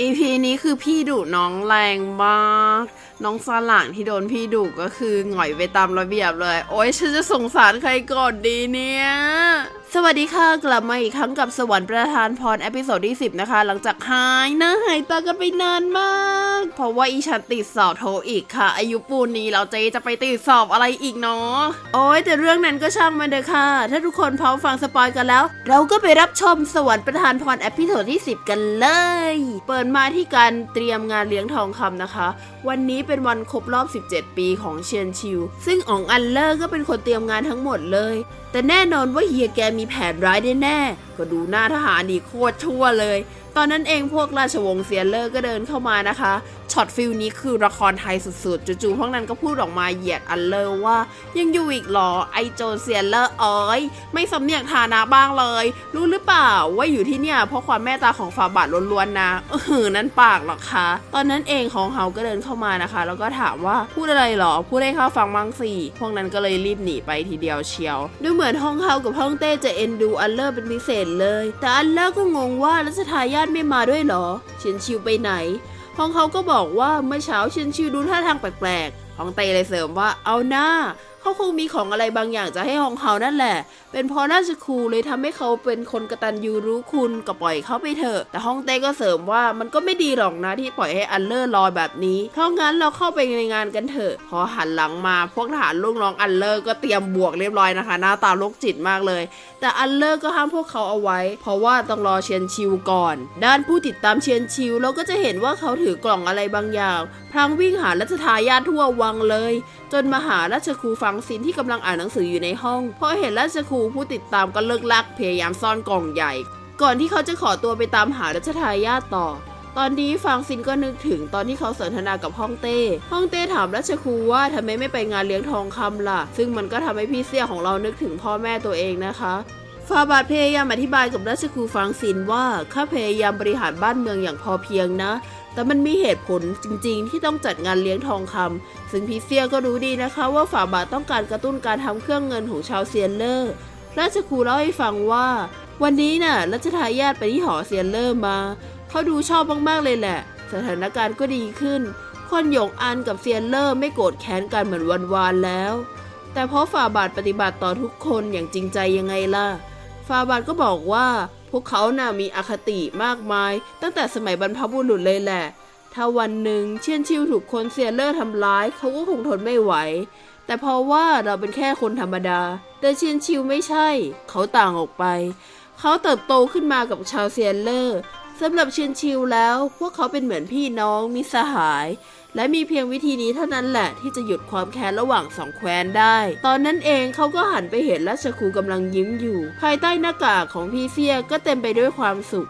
EP นี้คือพี่ดุน้องแรงมาก น้องสลางที่โดนพี่ดุก็คือหงอยไปตามระเบียบเลย โอ้ยฉันจะสงสารใครก่อนดีเนี่ย สวัสดีค่ะ กลับมาอีกครั้งกับสวรรค์ประทานพรเอพิโซดที่ 10 นะคะ หลังจากหายหน้าหายตากันไปนานมาก เพราะว่าอีฉันติดสอบโทอีกค่ะ อายุปูนนี้เราเจจะไปติดสอบอะไรอีกเนาะโอ้ยแต่เรื่องนั้นก็ช่างมันเถอะค่ะ ถ้าทุกคนพร้อมฟังสปอยกันแล้ว เราก็ไปรับชมสวรรค์ประทานพรเอพิโซดที่ 10 กันเลย เปิดมาที่การเตรียมงานเลี้ยงทองคำนะคะ วันนี้เป็นวันครบรอบ 17 ปีของเชียนชิว ซึ่งอ๋องอันเลอร์ก็เป็นคนเตรียมงานทั้งหมดเลย แต่แน่นอนว่าเฮียแกมมีแผนร้ายแน่ๆก็ดูหน้าทหารดีโคตรชั่วเลย ตอนนั้นเองพวกราชวงศ์เซียนเลอร์ก็เดินเข้ามานะคะ ช็อตฟิลนี้คือละครไทยสุดๆ จู่ๆพวกนั้นก็พูดออกมาเหยียดอันเลอร์ว่า ยังอยู่อีกเหรอ ไอโจเซียนเลอร์อ้อยไม่สำเนียกฐานะบ้างเลย รู้หรือเปล่าว่าอยู่ที่เนี่ย เพราะความแม่ตาของฝาบาทล้วนๆนะเออนั่นปากหรอคะ ตอนนั้นเองของเฮาก็เดินเข้ามานะคะ แล้วก็ถามว่าพูดอะไรเหรอ พูดให้ข้าฟังบ้างสิพวกนั้นก็เลยรีบหนีไปทีเดียวเชียว ดูเหมือนห้องเฮากับห้องเต้จะเอ็นดูอันเลอร์เป็นพิเศษเลย แต่อันเลอร์ก็งงว่ารัชทายาทไม่มาด้วยเหรอเฉียนชิวไปไหน ฮองเขาก็บอกว่าเมื่อเช้าเชินชิวดูท่าทางแปลกๆฮองเต้เลยเสริมว่าเอาหน้า เขาคงมีของอะไรบางอย่างจะให้ฮองเขานั่นแหละ เป็นเพราะราชครูเลยทำให้เขาเป็นคนกระตันยูรู้คุณก็ปล่อยเขาไปเถอะ แต่ฮองเต้ก็เสริมว่ามันก็ไม่ดีหรอกนะที่ปล่อยให้อันเลอร์ลอยแบบนี้เพราะงั้นเราเข้าไปในงานกันเถอะ พอหันหลังมาพวกทหารลูกน้องอันเลอร์ก็เตรียมบวกเรียบร้อยนะคะหน้าตาโรคจิตมากเลย แต่อันเลอร์ก็ห้ามพวกเขาเอาไว้ เพราะว่าต้องรอเชียนชิวก่อน ด้านผู้ติดตามเชียนชิวเราก็จะเห็นว่าเขาถือกล่องอะไรบางอย่างพลางวิ่งหารัชทายาททั่ววังเลย จนมาหาราชครูฟังซินที่กำลังอ่านหนังสืออยู่ในห้องพอเห็นราชครูผู้ติดตามก็เลิกลักพยายามซ่อนกล่องใหญ่ ก่อนที่เขาจะขอตัวไปตามหารัชทายาทต่อ ตอนนี้ฟังซินก็นึกถึงตอนที่เขาสนทนากับฮ่องเต้ฮ่องเต้ถามราชครูว่าทำไมไม่ไปงานเลี้ยงทองคำล่ะ ซึ่งมันก็ทำให้พี่เสี่ยของเรานึกถึงพ่อแม่ตัวเองนะคะ ฟาบาทพยายามอธิบายกับราชครูฟังซินว่าข้าพยายามบริหารบ้านเมืองอย่างพอเพียงนะ แต่มันมีเหตุผลจริงๆ ที่ต้องจัดงานเลี้ยงทองคำซึ่งพีเซียก็รู้ดีนะคะ ว่าฝาบาทต้องการกระตุ้นการทำเครื่องเงินของชาวเซียนเลอร์ราชครูเล่าให้ฟังว่า วันนี้น่ะรัชทายาทไปที่หอเซียนเลอร์มา เขาดูชอบมากๆเลยแหละ สถานการณ์ก็ดีขึ้น คนหยงอันกับเซียนเลอร์ไม่โกรธแค้นกันเหมือนวันวานแล้ว แต่เพราะฝ่าบาทปฏิบัติต่อทุกคนอย่างจริงใจยังไงล่ะ ฟาบาดก็บอกว่า พวกเขาน่ะมีอคติมากมาย ตั้งแต่สมัยบรรพบุรุษเลยแหละ ถ้าวันหนึ่งเชียนชิวถูกคนเซียนเลอร์ทำร้าย เขาก็คงทนไม่ไหว แต่เพราะว่าเราเป็นแค่คนธรรมดา แต่เชียนชิวไม่ใช่ เขาต่างออกไป เขาเติบโตขึ้นมากับชาวเซียนเลอร์ สำหรับเชียนชิวแล้ว พวกเขาเป็นเหมือนพี่น้องมิสหาย และมีเพียงวิธีนี้เท่านั้นแหละที่จะหยุดความแค้นระหว่างสองแคว้นได้ ตอนนั้นเองเขาก็หันไปเห็นราชครูกำลังยิ้มอยู่ ภายใต้หน้ากากของพี่เซียก็เต็มไปด้วยความสุข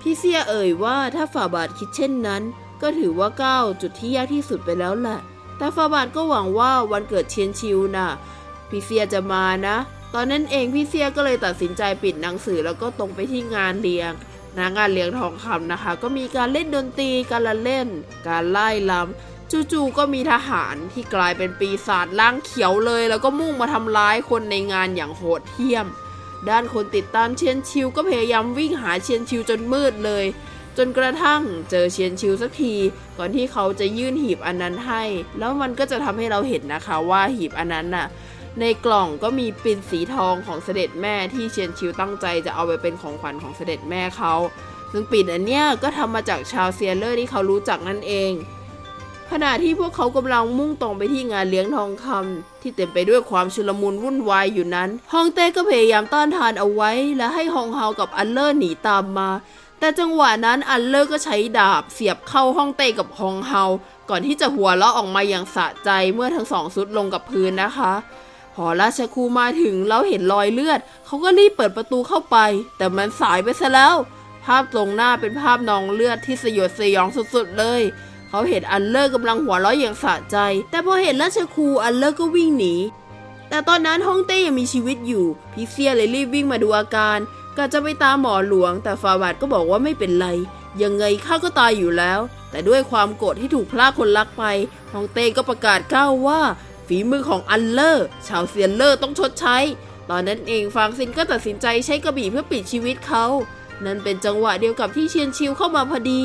พี่เซียเอ่ยว่าถ้าฝ่าบาทคิดเช่นนั้น ก็ถือว่าก้าวจุดที่ยากที่สุดไปแล้วแหละ แต่ฝ่าบาทก็หวังว่าวันเกิดเชียนชิวน่ะพี่เซียจะมานะ ตอนนั้นเองพี่เซียก็เลยตัดสินใจปิดหนังสือแล้วก็ตรงไปที่งานเลี้ยง นะงานเลี้ยงทองคำนะคะ ก็มีการเล่นดนตรีการละเล่น การไล่ลำจู่ๆก็มีทหารที่กลายเป็นปีศาจล่างเขียวเลย แล้วก็มุ่งมาทำร้ายคนในงานอย่างโหดเหี้ยม ด้านคนติดตามเชียนชิวก็พยายามวิ่งหาเชียนชิวจนมืดเลย จนกระทั่งเจอเชียนชิวสักที ก่อนที่เขาจะยื่นหีบอันนั้นให้ แล้วมันก็จะทำให้เราเห็นนะคะว่าหีบอันนั้นน่ะ ในกล่องก็มีปิ่นสีทองของเสด็จแม่ที่เชียนชิวตั้งใจจะเอาไปเป็นของขวัญของเสด็จแม่เขาซึ่งปิ่นอันเนี้ยก็ทำมาจากชาวเซียเลอร์ที่เขารู้จักนั่นเอง ขณะที่พวกเขากำลังมุ่งตรงไปที่งานเลี้ยงทองคำที่เต็มไปด้วยความชุลมุนวุ่นวายอยู่นั้น ฮองเต้ก็พยายามต้านทานเอาไว้ และให้ฮองเฮากับอันเลอร์หนีตามมา แต่จังหวะนั้นอันเลอร์ก็ใช้ดาบเสียบเข้าห้องเต้กับฮองเฮา ก่อนที่จะหัวเราะออกมาอย่างสะใจเมื่อทั้งสองสุดลงกับพื้นนะคะ พอราชครูมาถึงแล้วเห็นรอยเลือด เขาก็รีบเปิดประตูเข้าไป แต่มันสายไปซะแล้ว ภาพตรงหน้าเป็นภาพนองเลือดที่สยดสยองสุดๆเลย เขาเห็นอันเลอร์กำลังหัวเราะอย่างสะใจ แต่พอเห็นราชครูอันเลอร์ก็วิ่งหนี แต่ตอนนั้นฮ่องเต้ยังมีชีวิตอยู่พี่เซียเลยรีบวิ่งมาดูอาการกะจะไปตามหมอหลวง แต่ฟาบาทก็บอกว่าไม่เป็นไร ยังไงข้าก็ตายอยู่แล้ว แต่ด้วยความโกรธที่ถูกพลากคนรักไปฮ่องเต้ก็ประกาศก้าวว่า ฝีมือของอันเลอร์ชาวเซียนเลอร์ต้องชดใช้ ตอนนั้นเองฟางซินก็ตัดสินใจใช้กระบี่เพื่อปิดชีวิตเขา นั่นเป็นจังหวะเดียวกับที่เชียนชิวเข้ามาพอดี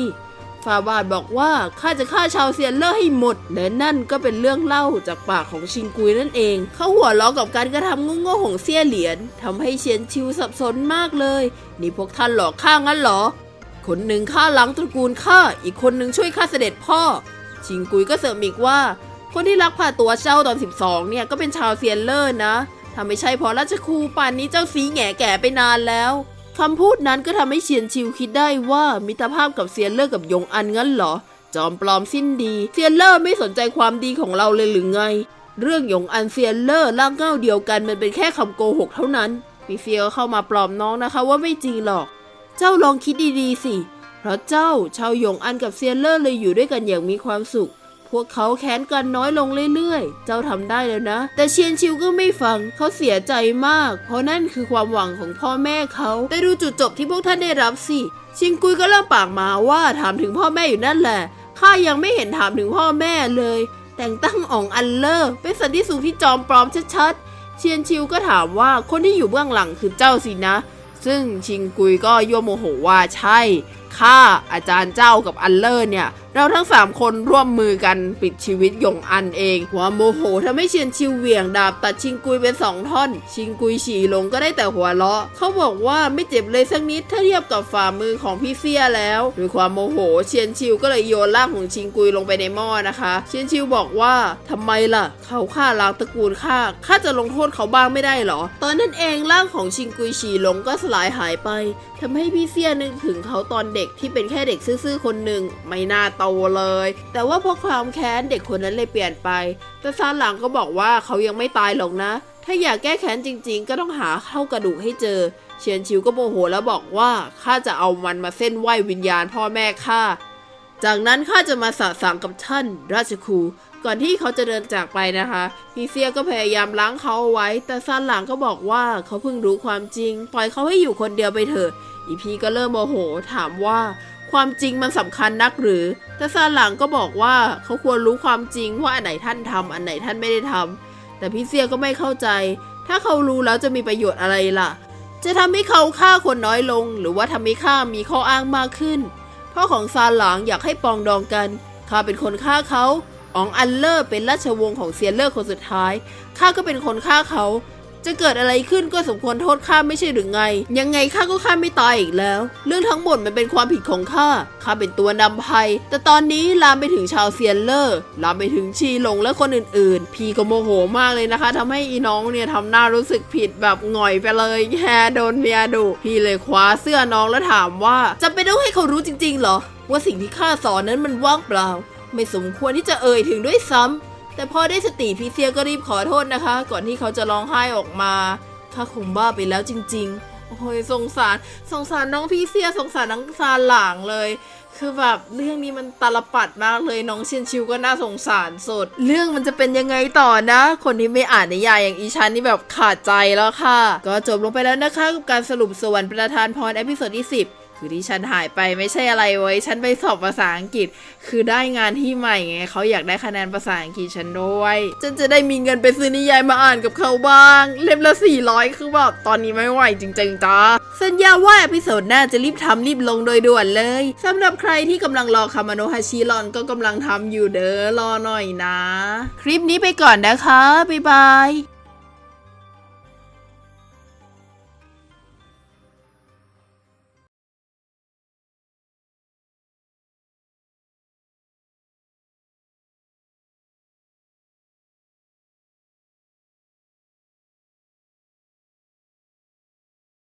ฟาบาทบอกว่าข้าจะฆ่าชาวเซียนเลอร์ให้หมด และนั่นก็เป็นเรื่องเล่าจากปากของชิงกุยนั่นเอง เขาหัวเราะกับการกระทำโง่ๆของเซียเหรียญทำให้เชียนชิวสับสนมากเลย นี่พวกท่านหลอกข้างั้นหรอ คนหนึ่งฆ่าล้างตระกูลข้าอีกคนหนึ่งช่วยข้าเสด็จพ่อ ชิงกุยก็เสริมอีกว่า คนที่ลักพาตัวเจ้าตอน 12 เนี่ยก็เป็นชาวเซียนเลอร์นะถ้าไม่ใช่เพราะราชครูป่านนี้เจ้าสีแง่แก่ไปนานแล้วคำพูดนั้นก็ทำให้เฉียนชิวคิดได้ว่ามิตรภาพกับเซียนเลอร์กับยงอันงั้นเหรอ จอมปลอมสิ้นดี เซียนเลอร์ไม่สนใจความดีของเราเลยหรือไง เรื่องยงอันเซียนเลอร์ร่างเก้าเดียวกันมันเป็นแค่คำโกหกเท่านั้นปีเซียก็เข้ามาปลอบน้องนะคะว่าไม่จริงหรอก เจ้าลองคิดดีๆสิ เพราะเจ้าชาวยงอันกับเซียนเลอร์เลยอยู่ด้วยกันอย่างมีความสุข พวกเขาแค้นกันน้อยลงเรื่อยๆ เจ้าทำได้แล้วนะ แต่เชียนชิวก็ไม่ฟัง เขาเสียใจมาก เพราะนั่นคือความหวังของพ่อแม่เขา แต่ดูจุดจบที่พวกท่านได้รับสิ ชิงกุยก็เริ่มปากมาว่าถามถึงพ่อแม่อยู่นั่นแหละ ข้ายังไม่เห็นถามถึงพ่อแม่เลย แต่งตั้งอ่องอันเลอร์เป็นสันติสุขที่จอมปลอมชัดๆ เชียนชิวก็ถามว่าคนที่อยู่เบื้องหลังคือเจ้าสินะ ซึ่งชิงกุยก็ยั่วโมโหว่าใช่ข้าอาจารย์เจ้ากับอันเลอร์เนี่ยเราทั้งสามคนร่วมมือกันปิดชีวิตหยงอันเองควโมโหทำให้เชียนชิวเหวี่ยงดาบตัดชิงกุยเป็นสองท่อน ชิงกุยฉี่ลงก็ได้แต่หัวเราะ เขาบอกว่าไม่เจ็บเลยสักนิดถ้าเทียบกับฝ่ามือของพี่เสียแล้วด้วยความโมโห เชียนชิวก็เลยโยนร่างของชิงกุยลงไปในหม้อนะคะ เชียนชิวบอกว่าทำไมล่ะ เขาฆ่าล้างตระกูลข้าข้าจะลงโทษเขาบ้างไม่ได้เหรอ ตอนนั้นเองร่างของชิงกุยฉี่ลงก็สลายหายไปทำให้พี่เสียนึกถึงเขาตอนเด็กที่เป็นแค่เด็กซื่อๆคนหนึ่งไม่น่าโตเลย แต่ว่าเพราะความแค้นเด็กคนนั้นเลยเปลี่ยนไป แต่ซานหลังก็บอกว่าเขายังไม่ตายหรอกนะ ถ้าอยากแก้แค้นจริง ๆ ก็ต้องหาเท่ากระดูกให้เจอ เชียนชิวก็โมโหแล้วบอกว่าข้าจะเอามันมาเส้นไหววิญญาณพ่อแม่ข้าจากนั้นข้าจะมาสะสางกับท่านราชครูก่อนที่เขาจะเดินจากไปนะคะพีเซียก็พยายามล้างเขาเอาไว้ แต่ซานหลังก็บอกว่าเขาเพิ่งรู้ความจริง ปล่อยเขาให้อยู่คนเดียวไปเถอะ อีพีก็เริ่มโมโหถามว่า ความจริงมันสำคัญนักหรือแต่ซานหลังก็บอกว่าเขาควรรู้ความจริงว่าอันไหนท่านทำอันไหนท่านไม่ได้ทำแต่พี่เซียก็ไม่เข้าใจ ถ้าเขารู้แล้วจะมีประโยชน์อะไรล่ะ จะทำให้เขาฆ่าคนน้อยลง หรือว่าทำให้ข้ามีข้ออ้างมากขึ้นพ่อของซานหลางอยากให้ปองดองกันข้าเป็นคนฆ่าเขาอองอันเลอร์เป็นราชวงศ์ของเซียนเลอร์คนสุดท้ายข้าก็เป็นคนฆ่าเขา จะเกิดอะไรขึ้นก็สมควรโทษข้าไม่ใช่หรือไง ยังไงข้าก็ฆ่าไม่ตายอีกแล้ว เรื่องทั้งหมดมันเป็นความผิดของข้าข้าเป็นตัวนำภัย แต่ตอนนี้ลามไปถึงชาวเซียนเลอร์ลามไปถึงชีหลงและคนอื่นๆ พี่ก็โมโหมากเลยนะคะทำให้อีน้องเนี่ยทำหน้ารู้สึกผิดแบบหงอยไปเลยแค่โดนเมียดุพี่เลยคว้าเสื้อน้องแล้วถามว่าจะไปต้องให้เขารู้จริงๆเหรอว่าสิ่งที่ข้าสอนนั้นมันว่างเปล่า ไม่สมควรที่จะเอ่ยถึงด้วยซ้ำ แต่พอได้สติพี่เซียก็รีบขอโทษนะคะ ก่อนที่เขาจะร้องไห้ออกมาข้าคงบ้าไปแล้วจริง ๆ โอ้ยสงสารสงสารน้องพี่เซียสงสารน้องซาหลางเลย คือแบบเรื่องนี้มันตาลปัดมากเลยน้องเชียนชิวก็น่าสงสารสุด เรื่องมันจะเป็นยังไงต่อนะ คนที่ไม่อ่านนิยายอย่างอีชันนี่แบบขาดใจแล้วค่ะ ก็จบลงไปแล้วนะคะกับการสรุปส่วนประธานพรเอพิโซดที่10 คือที่ฉันหายไปไม่ใช่อะไรเว้ ฉันไปสอบภาษาอังกฤษ คือได้งานที่ใหม่ไงเขาอยากได้คะแนนภาษาอังกฤษฉันด้วย ฉันจะได้มีเงินไปซื้อนิยายมาอ่านกับเขาบ้าง เล่มละ 400 คือแบบตอนนี้ไม่ไหวจริงๆจ้าสัญญาว่าอพิโซดหน้าจะรีบทำรีบลงโดยด่วนเลยสำหรับใครที่กำลังรอคามาโนฮาชิรอนก็กำลังทำอยู่เด้อรอหน่อยนะ คลิปนี้ไปก่อนนะคะบ๊ายบาย